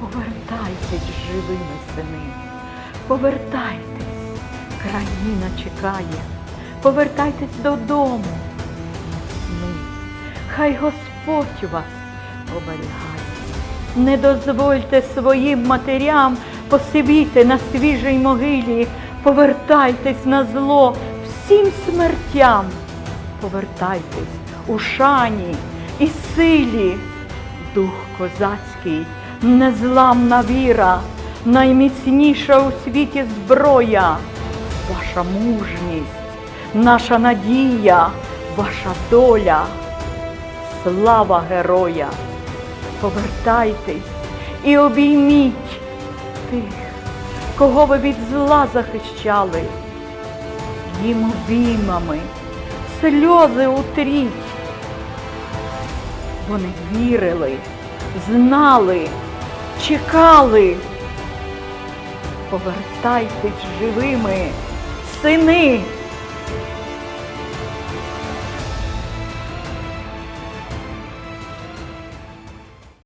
Повертайтесь живими сини, повертайтесь, країна чекає, повертайтесь додому. Сни, хай Господь вас оберігає. Не дозвольте своїм матерям посивіти на свіжій могилі, повертайтесь на зло всім смертям, повертайтесь у шані і силі, дух козацький, незламна віра, найміцніша у світі зброя, ваша мужність, наша надія, ваша доля, слава героя! Повертайтесь і обійміть тих, кого ви від зла захищали. Їм обіймами сльози утріть. Вони вірили, знали, чекали. Повертайтесь живими, сини.